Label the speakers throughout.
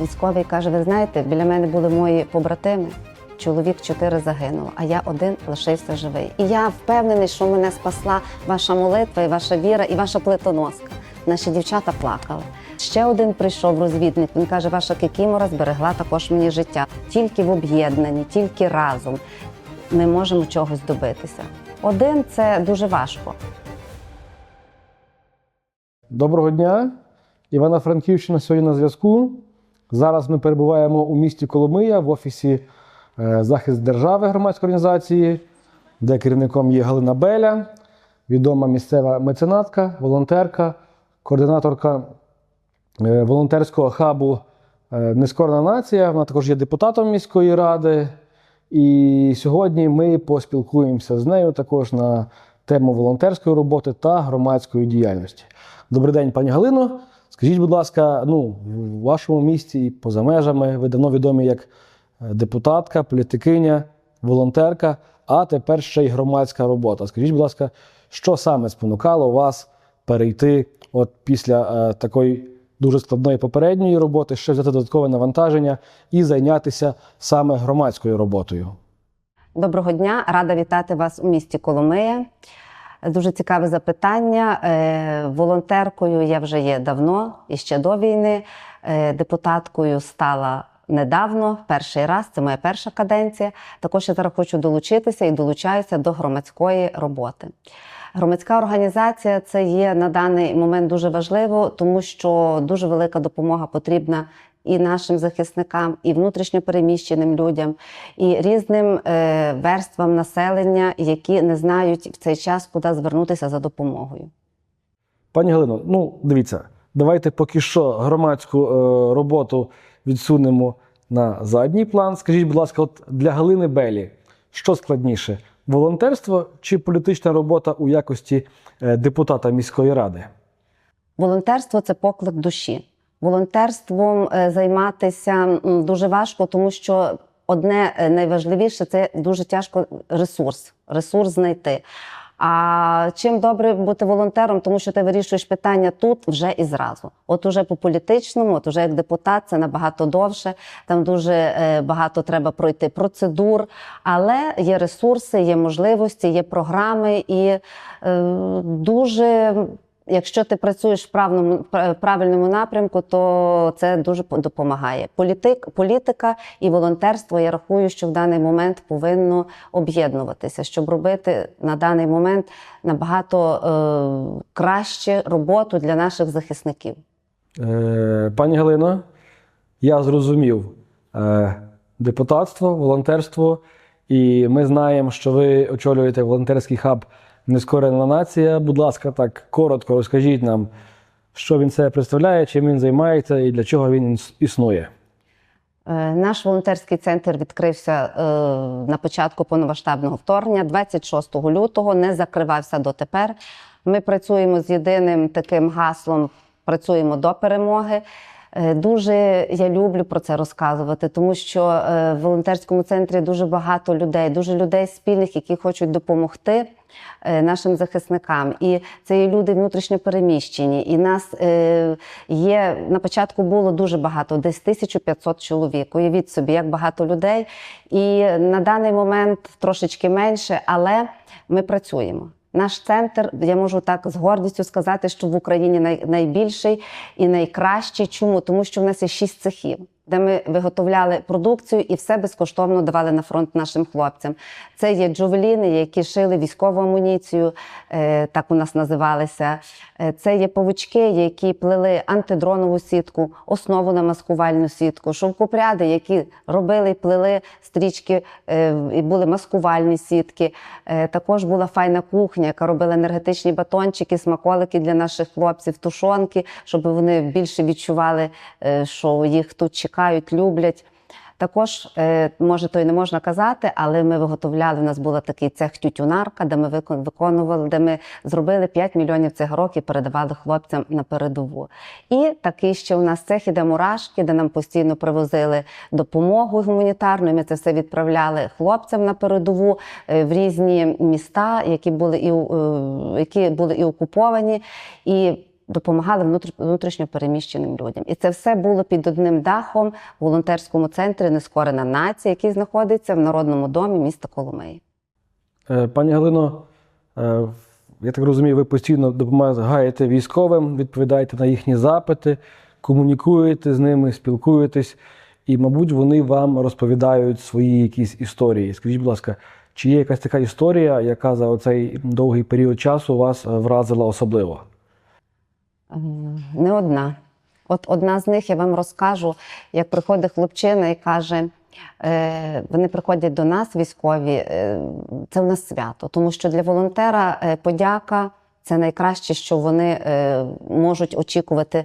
Speaker 1: військовий каже: ви знаєте, біля мене були мої побратими. Чоловік чотири загинуло, а я один лишився живий. І я впевнений, що мене спасла ваша молитва, і ваша віра, і ваша плитоноска. Наші дівчата плакали. Ще один прийшов розвідник. Він каже: ваша кикімора зберегла також мені життя. Тільки в об'єднанні, тільки разом ми можемо чогось добитися. Один це дуже важко.
Speaker 2: Доброго дня. Івано-Франківщина сьогодні на зв'язку. Зараз ми перебуваємо у місті Коломия в офісі е, Захист держави громадської організації, де керівником є Галина Беля, відома місцева меценатка, волонтерка, координаторка е, волонтерського хабу е, Нескорна нація. Вона також є депутатом міської ради. І сьогодні ми поспілкуємося з нею також на тему волонтерської роботи та громадської діяльності. Добрий день, пані Галино. Скажіть, будь ласка, ну, в вашому місті і поза межами ви давно відомі як е, депутатка, політикиня, волонтерка, а тепер ще й громадська робота. Скажіть, будь ласка, що саме спонукало вас перейти от після е, такої дуже складної попередньої роботи, ще взяти додаткове навантаження і зайнятися саме громадською роботою?
Speaker 1: Доброго дня, рада вітати вас у місті Коломия. Дуже цікаве запитання. Е, Волонтеркою я вже є давно і ще до війни. Е, Депутаткою стала недавно, перший раз, це моя перша каденція. Також я зараз хочу долучитися і долучаюся до громадської роботи. Громадська організація це є на даний момент дуже важливо, тому що дуже велика допомога потрібна і нашим захисникам, і внутрішньопереміщеним людям, і різним е, верствам населення, які не знають в цей час, куди звернутися за допомогою.
Speaker 2: Пані Галино, ну дивіться, давайте поки що громадську е, роботу відсунемо на задній план. Скажіть, будь ласка, от для Галини Белі, що складніше: волонтерство чи політична робота у якості е, депутата міської ради?
Speaker 1: Волонтерство це поклик душі. Волонтерством е, займатися дуже важко, тому що одне е, найважливіше це дуже тяжко ресурс, ресурс знайти. А чим добре бути волонтером, тому що ти вирішуєш питання тут вже і зразу. От уже по політичному, от уже як депутат, це набагато довше. Там дуже е, багато треба пройти процедур, але є ресурси, є можливості, є програми і е, дуже. Якщо ти працюєш в правному правильному напрямку, то це дуже допомагає. Політик, політика і волонтерство. Я рахую, що в даний момент повинно об'єднуватися, щоб робити на даний момент набагато е, краще роботу для наших захисників.
Speaker 2: Е, пані Галино, я зрозумів е, депутатство, волонтерство, і ми знаємо, що ви очолюєте волонтерський хаб Нескорена нація. Будь ласка, так коротко розкажіть нам, що він себе представляє, чим він займається і для чого він існує.
Speaker 1: Е, Наш волонтерський центр відкрився е, на початку повномасштабного вторгнення, 26 лютого, не закривався дотепер. Ми працюємо з єдиним таким гаслом працюємо до перемоги. Е, Дуже я люблю про це розказувати, тому що в волонтерському центрі дуже багато людей, дуже людей спільних, які хочуть допомогти нашим захисникам. І це є люди внутрішньо переміщені. І нас е, є на початку було дуже багато, десь 1500 чоловік. Уявіть собі, як багато людей. І на даний момент трошечки менше, але ми працюємо. Наш центр, я можу так з гордістю сказати, що в Україні най, найбільший і найкращий. Чому? Тому що в нас є шість цехів, де ми виготовляли продукцію і все безкоштовно давали на фронт нашим хлопцям. Це є джовеліни, які шили військову амуніцію, е, так у нас називалися. Е, Це є павучки, які плели антидронову сітку, основу на маскувальну сітку, шовкопряди, які робили і плели стрічки, е, і були маскувальні сітки. Також була файна кухня, яка робила енергетичні батончики, смаколики для наших хлопців, тушонки, щоб вони більше відчували, що їх тут чекають, люблять. Також, е, може, то й не можна казати, але ми виготовляли. У нас був такий цех тютюнарка, де ми виконували, де ми зробили 5 мільйонів цигарок і передавали хлопцям на передову. І такий ще у нас цех іде мурашки, де нам постійно привозили допомогу гуманітарну. і Ми це все відправляли хлопцям на передову е, в різні міста, які були і, е, які були і окуповані. І допомагали внутр- внутрішньо переміщеним людям. І це все було під одним дахом в волонтерському центрі Нескорена нація, який знаходиться в Народному домі міста Коломиї.
Speaker 2: Е, Пані Галино, е, я так розумію, ви постійно допомагаєте військовим, відповідаєте на їхні запити, комунікуєте з ними, спілкуєтесь, і, мабуть, вони вам розповідають свої якісь історії. Скажіть, будь ласка, чи є якась така історія, яка за оцей довгий період часу вас е, вразила особливо?
Speaker 1: Не одна. От одна з них я вам розкажу, як приходить хлопчина і каже: е, вони приходять до нас, військові, е, це в нас свято, тому що для волонтера е, подяка це найкраще, що вони можуть очікувати.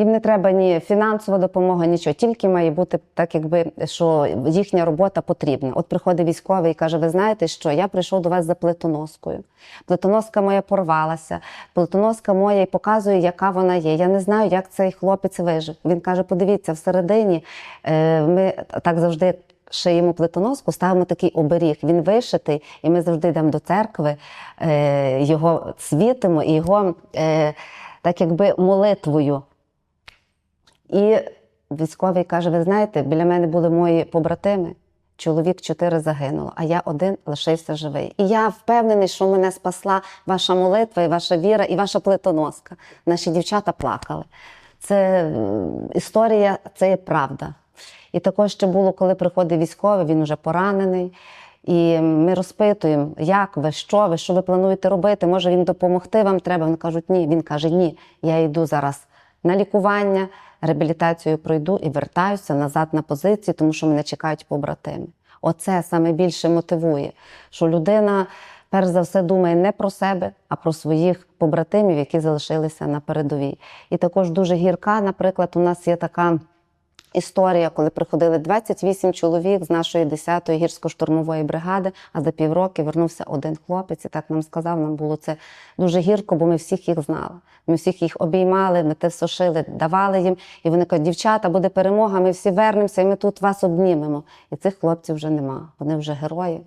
Speaker 1: Їм не треба ні фінансова допомога, нічого, тільки має бути так, якби що їхня робота потрібна. От приходить військовий і каже: Ви знаєте, що я прийшов до вас за плитоноскою. Плитоноска моя порвалася, плитоноска моя і показує, яка вона є. Я не знаю, як цей хлопець вижив. Він каже: подивіться, всередині е, ми так завжди. Шиємо плитоноску, ставимо такий оберіг. Він вишитий, і ми завжди йдемо до церкви, е, його світимо і його е, так якби молитвою і військовий каже: Ви знаєте, біля мене були мої побратими. Чоловік чотири загинуло, а я один лишився живий. І я впевнений, що мене спасла ваша молитва, і ваша віра, і ваша плитоноска. Наші дівчата плакали. Це історія, це є правда. І також ще було, коли приходить військовий, він вже поранений. І ми розпитуємо, як ви, що ви, що ви плануєте робити? Може він допомогти вам треба? Вони кажуть, ні. Він каже, ні, я йду зараз на лікування, реабілітацію пройду і вертаюся назад на позиції, тому що мене чекають побратими. Оце саме більше мотивує, що людина, перш за все, думає не про себе, а про своїх побратимів, які залишилися на передовій. І також дуже гірка, наприклад, у нас є така. Історія, коли приходили 28 чоловік з нашої 10-ї гірсько-штурмової бригади, а за півроки вернувся один хлопець, і так нам сказав, нам було це дуже гірко, бо ми всіх їх знали. Ми всіх їх обіймали, ми те сушили, давали їм. І вони кажуть, дівчата, буде перемога, ми всі вернемося, і ми тут вас обнімемо. І цих хлопців вже нема. Вони вже герої.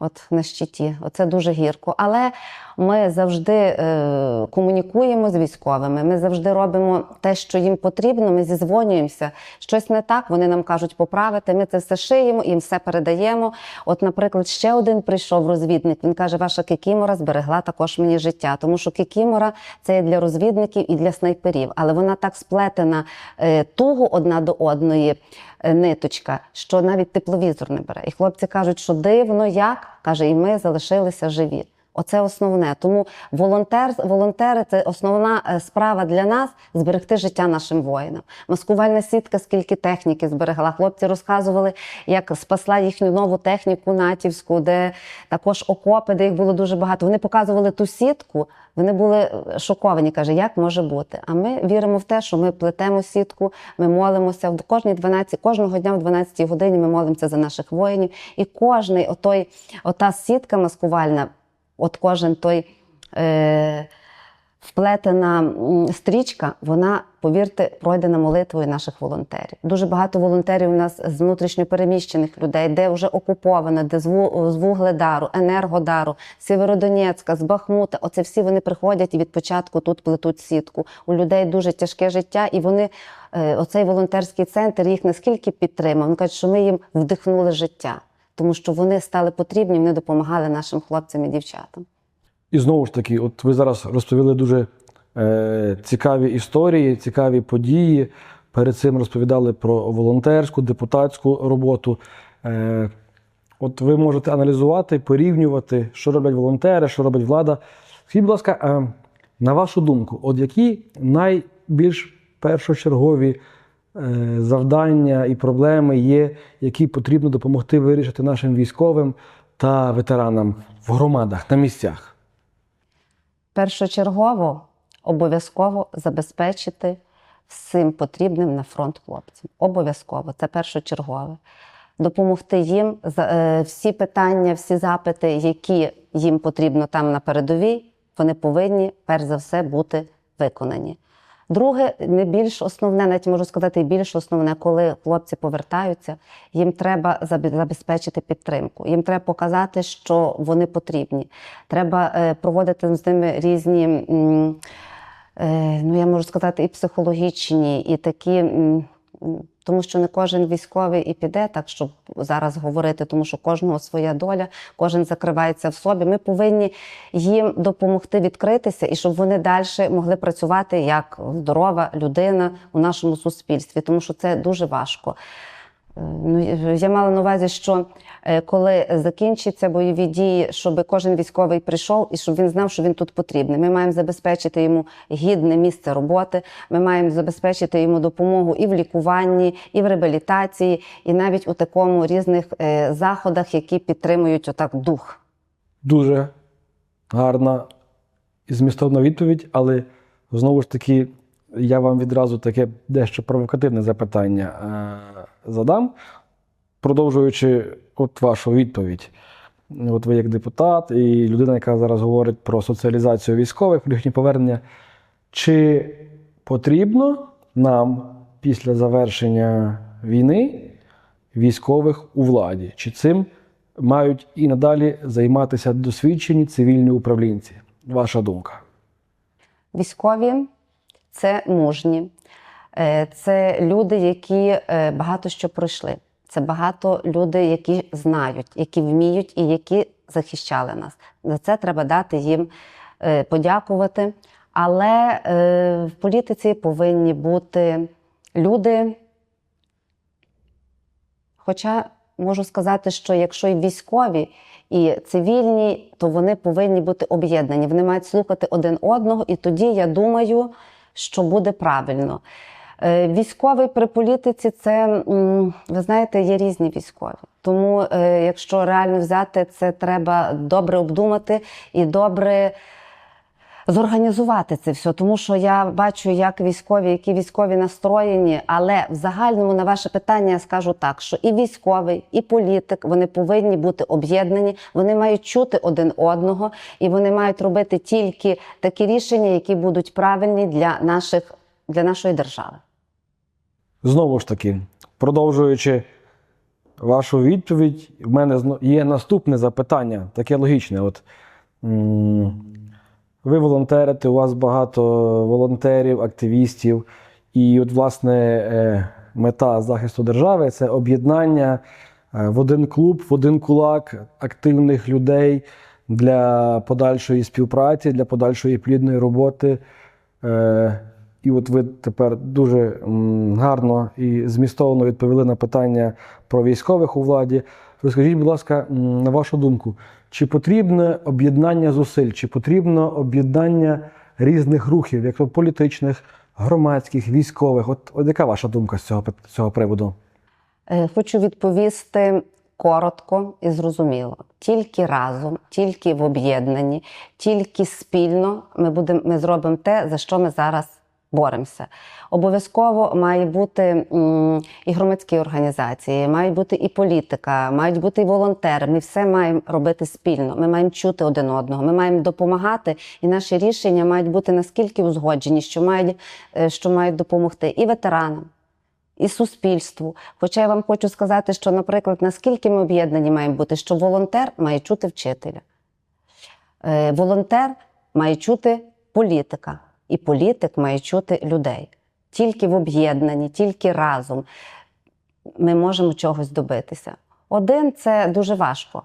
Speaker 1: От на щиті, оце дуже гірко. Але ми завжди е, комунікуємо з військовими. Ми завжди робимо те, що їм потрібно. Ми зізвонюємося. Щось не так. Вони нам кажуть поправити. Ми це все шиємо, їм все передаємо. От, наприклад, ще один прийшов розвідник. Він каже: Ваша кікімора зберегла також мені життя, тому що кікімора це є для розвідників і для снайперів, але вона так сплетена е, туго одна до одної е, ниточка, що навіть тепловізор не бере. І хлопці кажуть, що дивно, як каже, і ми залишилися живі. Оце основне. Тому волонтер, волонтери це основна е, справа для нас зберегти життя нашим воїнам. Маскувальна сітка, скільки техніки зберегла. Хлопці розказували, як спасла їхню нову техніку натівську, де також окопи, де їх було дуже багато. Вони показували ту сітку. Вони були е, шоковані, каже, як може бути. А ми віримо в те, що ми плетемо сітку, ми молимося в кожні 12, кожного дня в 12 годині. Ми молимося за наших воїнів. І кожний отой, ота сітка маскувальна, от кожен той е, вплетена стрічка, вона, повірте, пройдена молитвою наших волонтерів. Дуже багато волонтерів у нас з внутрішньопереміщених людей, де вже окуповано, де з Вугледару, Енергодару, Сєвєродонецька, з Бахмута. Оце всі вони приходять і від початку тут плетуть сітку. У людей дуже тяжке життя, і вони, е, оцей волонтерський центр їх наскільки підтримав. Вони кажуть, що ми їм вдихнули життя, тому що вони стали потрібні, вони допомагали нашим хлопцям і дівчатам.
Speaker 2: І знову ж таки, от ви зараз розповіли дуже е, цікаві історії, цікаві події. Перед цим розповідали про волонтерську, депутатську роботу. Е, от ви можете аналізувати, порівнювати, що роблять волонтери, що робить влада. Скажіть, будь ласка, е, на вашу думку, от які найбільш першочергові завдання і проблеми є, які потрібно допомогти вирішити нашим військовим та ветеранам в громадах на місцях?
Speaker 1: першочергово обов'язково забезпечити всім потрібним на фронт хлопцям. Обов'язково, це першочергове. Допомогти їм е, всі питання, всі запити, які їм потрібно там на передовій, вони повинні перш за все бути виконані. Друге, не більш основне, навіть можу сказати, більш основне, коли хлопці повертаються, їм треба забезпечити підтримку. Їм треба показати, що вони потрібні. Треба е, проводити з ними різні. е, ну я можу сказати, і психологічні, і такі. Тому що не кожен військовий і піде, так щоб зараз говорити, тому що кожного своя доля, кожен закривається в собі. Ми повинні їм допомогти відкритися і щоб вони далі могли працювати як здорова людина у нашому суспільстві, тому що це дуже важко. Е, Ну, я мала на увазі, що е, коли закінчаться бойові дії, щоб кожен військовий прийшов і щоб він знав, що він тут потрібний. Ми маємо забезпечити йому гідне місце роботи. Ми маємо забезпечити йому допомогу і в лікуванні, і в реабілітації, і навіть у такому різних е, заходах, які підтримують отак дух.
Speaker 2: Дуже гарна і змістовна відповідь, але знову ж таки, я вам відразу таке дещо провокативне запитання е, задам, продовжуючи от вашу відповідь. От ви як депутат і людина, яка зараз говорить про соціалізацію військових, про їхнє повернення. Чи потрібно нам після завершення війни військових у владі? Чи цим мають і надалі займатися досвідчені цивільні управлінці? Ваша думка?
Speaker 1: Військові це мужні, е, це люди, які е, багато що пройшли. Це багато люди, які знають, які вміють і які захищали нас. За це треба дати їм е, подякувати. Але в політиці повинні бути люди. Хоча можу сказати, що якщо і військові, і цивільні, то вони повинні бути об'єднані. Вони мають слухати один одного, і тоді я думаю, що буде правильно. Е, Військовий при політиці це, ви знаєте, є різні військові. Тому, е, якщо реально взяти, це треба добре обдумати і добре зорганізувати це все. Тому що я бачу, як військові, які військові настроєні, але в загальному на ваше питання я скажу так, що і військовий, і політик вони повинні бути об'єднані, вони мають чути один одного, і вони мають робити тільки такі рішення, які будуть правильні для наших для нашої держави.
Speaker 2: Знову ж таки, продовжуючи вашу відповідь, в мене є наступне запитання, таке логічне. От, ви волонтерите, у вас багато волонтерів, активістів, і от, власне, е, мета захисту держави це об'єднання е, в один клуб, в один кулак активних людей для подальшої співпраці, для подальшої плідної роботи. Е, І от ви тепер дуже гарно і змістовно відповіли на питання про військових у владі. Розкажіть, будь ласка, на вашу думку, чи потрібне об'єднання зусиль, чи потрібно об'єднання різних рухів, як то політичних, громадських, військових? От, от яка ваша думка з цього, з цього приводу?
Speaker 1: Е, Хочу відповісти коротко і зрозуміло. Тільки разом, тільки в об'єднанні, тільки спільно ми, будемо, ми зробимо те, за що ми зараз боремося. Обов'язково має бути і громадські організації, мають бути і політика, мають бути і волонтери. Ми все маємо робити спільно. Ми маємо чути один одного, ми маємо допомагати, і наші рішення мають бути наскільки узгоджені, що мають, е, що мають допомогти і ветеранам і суспільству. Хоча я вам хочу сказати, що, наприклад, наскільки ми об'єднані маємо бути, що волонтер має чути вчителя, Е, волонтер має чути політика, і політик має чути людей. Тільки в об'єднанні, тільки разом ми можемо чогось добитися. Один це дуже важко.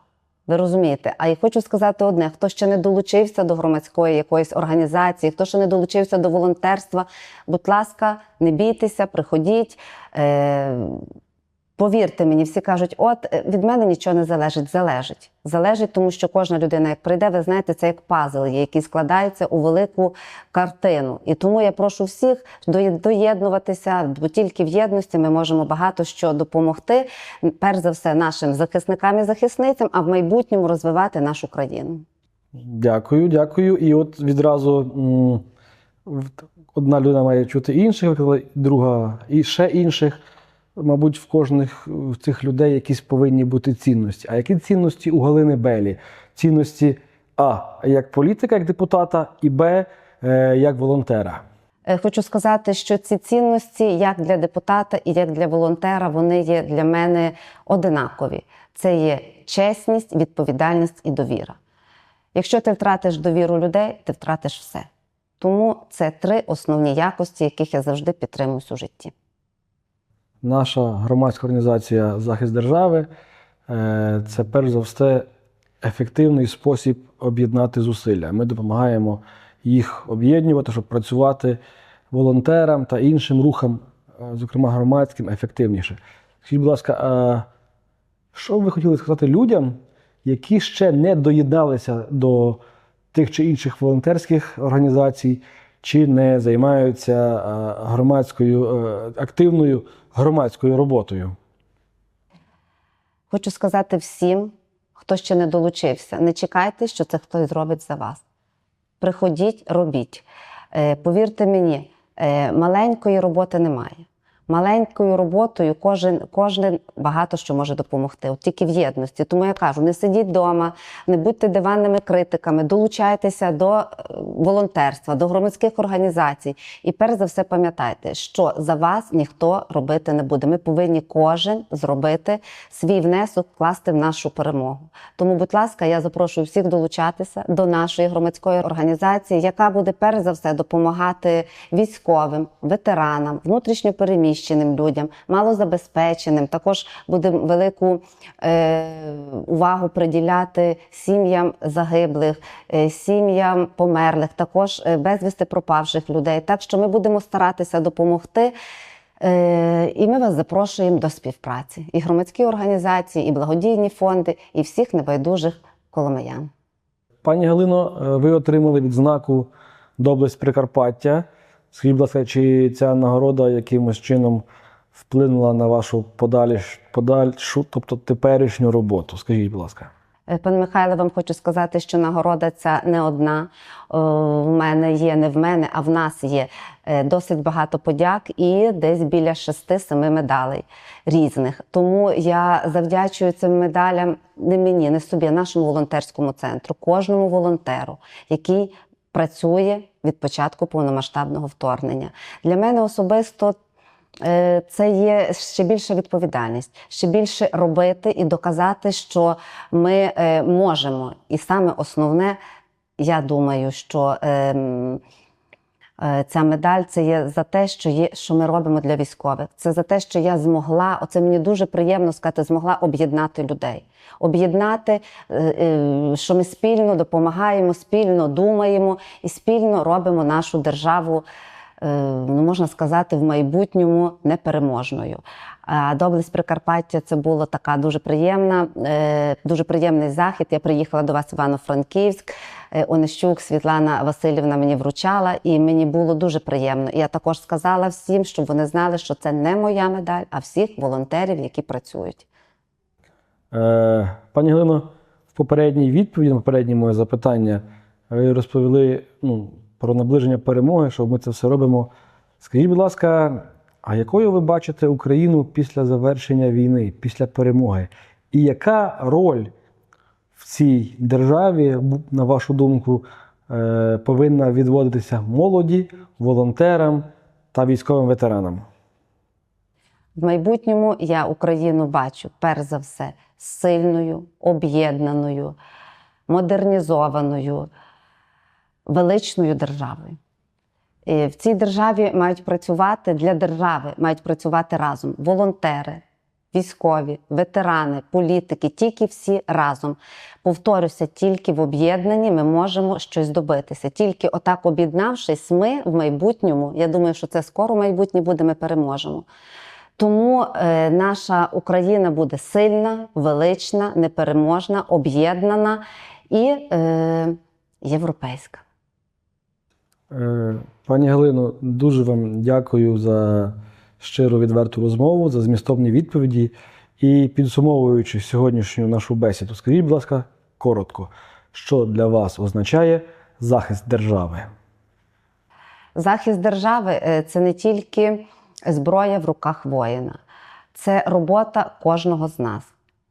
Speaker 1: Ви розумієте? А я хочу сказати одне: хто ще не долучився до громадської якоїсь організації, хто ще не долучився до волонтерства, будь ласка, не бійтеся, приходіть. Е, повірте мені, всі кажуть, от е, від мене нічого не залежить. Залежить. Залежить, тому що кожна людина, як прийде, ви знаєте, це як пазл, який складається у велику картину. І тому я прошу всіх доєднуватися, бо тільки в єдності ми можемо багато що допомогти, перш за все, нашим захисникам і захисницям, а в майбутньому розвивати нашу країну.
Speaker 2: Дякую, дякую. І от відразу одна людина має чути інших, друга і ще інших. Мабуть, в кожних в цих людей якісь повинні бути цінності. А які цінності у Галини Белі? Цінності А як політика, як депутата, і Б е, як волонтера.
Speaker 1: Е, Хочу сказати, що ці цінності, як для депутата і як для волонтера, вони є для мене одинакові. Це є чесність, відповідальність і довіра. Якщо ти втратиш довіру людей, ти втратиш все. Тому це три основні якості, яких я завжди підтримуюсь у житті.
Speaker 2: Наша громадська організація Захист держави е, це перш за все ефективний спосіб об'єднати зусилля. Ми допомагаємо їх об'єднувати, щоб працювати волонтерам та іншим рухам, е, зокрема громадським, ефективніше. Скажіть, будь ласка, а що ви хотіли сказати людям, які ще не доєдналися до тих чи інших волонтерських організацій, чи не займаються е, громадською е, активною громадською роботою?
Speaker 1: Хочу сказати всім, хто ще не долучився, не чекайте, що це хтось зробить за вас. Приходіть, робіть. Е, Повірте мені, маленької роботи немає. Маленькою роботою кожен, кожен багато що може допомогти, от тільки в єдності. Тому я кажу: не сидіть вдома, не будьте диванними критиками, долучайтеся до е, волонтерства, до громадських організацій. І перш за все пам'ятайте, що за вас ніхто робити не буде. Ми повинні кожен зробити свій внесок, вкласти в нашу перемогу. Тому, будь ласка, я запрошую всіх долучатися до нашої громадської організації, яка буде перш за все допомагати військовим, ветеранам, внутрішньопереміщеним людям, малозабезпеченим. Також буде велику е, увагу приділяти сім'ям загиблих, е, сім'ям померлих, також е, безвісти пропавших людей. Так що ми будемо старатися допомогти. Е, І ми вас запрошуємо до співпраці. І громадські організації, і благодійні фонди, і всіх небайдужих коломиян.
Speaker 2: Пані Галино, е, ви отримали відзнаку Доблесть Прикарпаття. Скажіть, будь ласка, чи ця нагорода якимось чином вплинула на вашу подальш, подальшу, тобто теперішню роботу? Скажіть, будь ласка.
Speaker 1: Е, Пане Михайле, вам хочу сказати, що нагорода ця не одна. В мене є, не в мене, а в нас є е, досить багато подяк і десь біля шести-семи медалей різних. Тому я завдячую цим медалям не мені, не собі, а нашому волонтерському центру, кожному волонтеру, який працює від початку повномасштабного вторгнення. Для мене особисто Е, це є ще більша відповідальність, ще більше робити і доказати, що ми е, можемо. І саме основне, я думаю, що ем, ця медаль це є за те, що є, що ми робимо для військових. Це за те, що я змогла. Оце мені дуже приємно сказати, змогла об'єднати людей. Об'єднати, е, е, що ми спільно допомагаємо, спільно думаємо і спільно робимо нашу державу е, ну, можна сказати, в майбутньому непереможною. Доблесть Прикарпаття це була така дуже приємна, е, дуже приємний захід. Я приїхала до вас в Івано-Франківськ. Е, Онищук Світлана Васильівна мені вручала, і мені було дуже приємно. Я також сказала всім, щоб вони знали, що це не моя медаль, а всіх волонтерів, які працюють.
Speaker 2: Е, пані Галино, в попередній відповіді на попереднє моє запитання ви розповіли ну, про наближення перемоги, що ми це все робимо. Скажіть, будь ласка, а якою ви бачите Україну після завершення війни, після перемоги? І яка роль в цій державі, на вашу думку, е, повинна відводитися молоді, волонтерам та військовим ветеранам?
Speaker 1: В майбутньому я Україну бачу перш за все сильною, об'єднаною, модернізованою, величною державою. І в цій державі мають працювати для держави, мають працювати разом волонтери, військові, ветерани, політики, тільки всі разом. Повторюся, тільки в об'єднанні ми можемо щось добитися. Тільки отак об'єднавшись, ми в майбутньому, я думаю, що це скоро майбутнє буде, ми переможемо. Тому е, наша Україна буде сильна, велична, непереможна, об'єднана і е, європейська.
Speaker 2: Е, Пані Галино, дуже вам дякую за щиру відверту розмову, за змістовні відповіді. І підсумовуючи сьогоднішню нашу бесіду, скажіть, будь ласка, коротко, що для вас означає захист держави?
Speaker 1: Захист держави е, це не тільки зброя в руках воїна, це робота кожного з нас.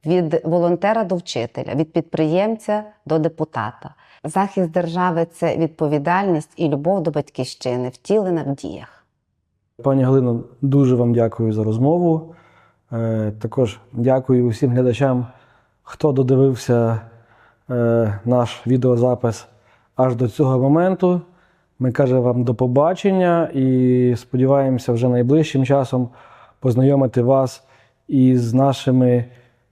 Speaker 1: Від волонтера до вчителя, від підприємця до депутата. Захист держави це відповідальність і любов до батьківщини, втілена в діях.
Speaker 2: Пані Галино, дуже вам дякую за розмову. Е, Також дякую усім глядачам, хто додивився е, наш відеозапис аж до цього моменту. Ми кажемо вам до побачення і сподіваємося вже найближчим часом познайомити вас із нашими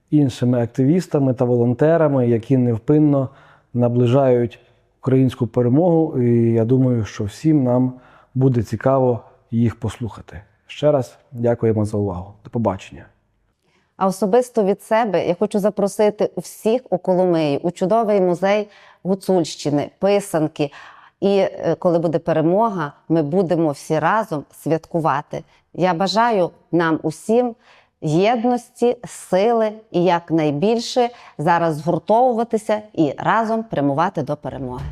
Speaker 2: іншими активістами та волонтерами, які невпинно наближають українську перемогу. І я думаю, що всім нам буде цікаво їх послухати. Ще раз дякуємо за увагу. До побачення.
Speaker 1: А особисто від себе я хочу запросити всіх у Коломиї у чудовий музей Гуцульщини, писанки. І е, коли буде перемога, ми будемо всі разом святкувати. Я бажаю нам усім єдності, сили і якнайбільше зараз згуртовуватися і разом прямувати до перемоги.